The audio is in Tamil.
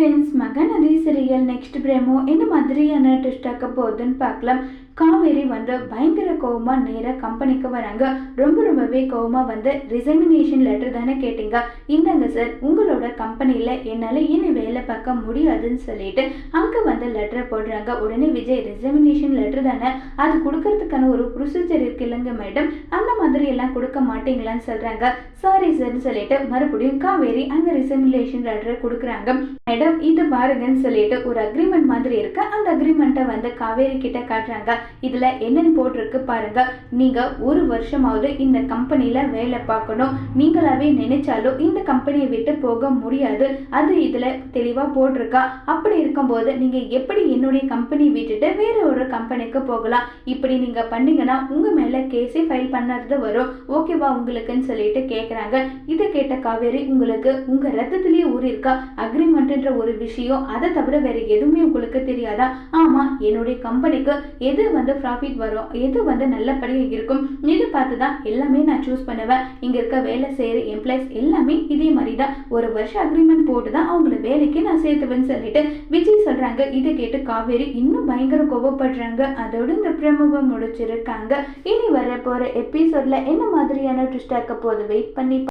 Friends Mahanadhi serial next promo என்ன மாதிரியான ட்விஸ்ட் ஆக்க போகுதுன்னு பார்க்கலாம். காவேரி வந்து பயங்கர கோவமா நேராக கம்பெனிக்கு வராங்க. ரொம்ப ரொம்பவே கோவமா வந்து ரிசைமினேஷன் லெட்டர் தானே கேட்டீங்க. இந்தாங்க சார் உங்களோட கம்பெனியில் என்னால் இனி வேலை பார்க்க முடியாதுன்னு சொல்லிட்டு அங்கே வந்து லெட்டரை போடுறாங்க. உடனே விஜய் ரிசைமினேஷன் லெட்டர் தானே? அது கொடுக்கறதுக்கான ஒரு ப்ரொசீஜர் இருக்கு இல்லைங்க மேடம் அந்த மாதிரி எல்லாம் கொடுக்க மாட்டீங்களான்னு சொல்றாங்க. சாரி சார்னு சொல்லிட்டு மறுபடியும் காவேரி அந்த ரிசைமினேஷன் லெட்டரை கொடுக்குறாங்க. மேடம் இது பாருங்கன்னு சொல்லிட்டு ஒரு அக்ரிமெண்ட் மாதிரி இருக்கு. அந்த அக்ரிமெண்ட்டை வந்து காவேரி கிட்ட காட்டுறாங்க. இதுல என்னென்னு போட்டிருக்கு பாருங்க. நீங்க ஒரு வருஷமாவது இந்த கம்பெனியில் வேலை பார்க்கணும். நீங்களாவே நினைச்சாலும் இந்த கம்பெனியை விட்டு போக முடியாது. அது இதுல தெளிவா போட்டிருக்கா. அப்படி இருக்கும்போது நீங்க எப்படி என்னுடைய கம்பெனி விட்டுட்டு வேற ஒரு கம்பெனிக்கு போகலாம்? இப்படி நீங்க பண்ணீங்கன்னா உங்க மேல கேஸே ஃபைல் பண்ணுறது வரும். ஓகேவா உங்களுக்குன்னு சொல்லிட்டு கேட்குறாங்க இதை கேட்ட காவேரி உங்களுக்கு உங்க ரத்தத்திலேயே ஊறி இருக்கா? அக்ரிமெண்ட்ன்ற ஒரு விஷயம் அதை தவிர வேற எதுவுமே உங்களுக்கு தெரியாதா? ஆமா என்னுடைய கம்பெனிக்கு எது வந்து ப்ராஃபிட் வரும் எது வந்து நல்லபடியாக இருக்கும் இது பார்த்து தான் எல்லாமே நான் சூஸ் பண்ணுவேன். இங்கே இருக்க வேலை செய்கிற எம்ப்ளாய்ஸ் எல்லாமே இதே மாதிரி தான் ஒரு வருஷம் அக்ரிமெண்ட் போட்டு தான் அவங்கள வேலைக்கு நான் சேர்த்துவேன்னு சொல்லிட்டு விஜய் சொல்கிறாங்க இதை கேட்டு காவேரி இன்னும் பயங்கர கோபப்படுறாங்க அதோட இந்த பிரமுகம் முடிச்சிருக்காங்க. இனி வர போகிற எபிசோட்ல என்ன மாதிரியான ட்விஸ்டாக இருக்க போது வெயிட் பண்ணி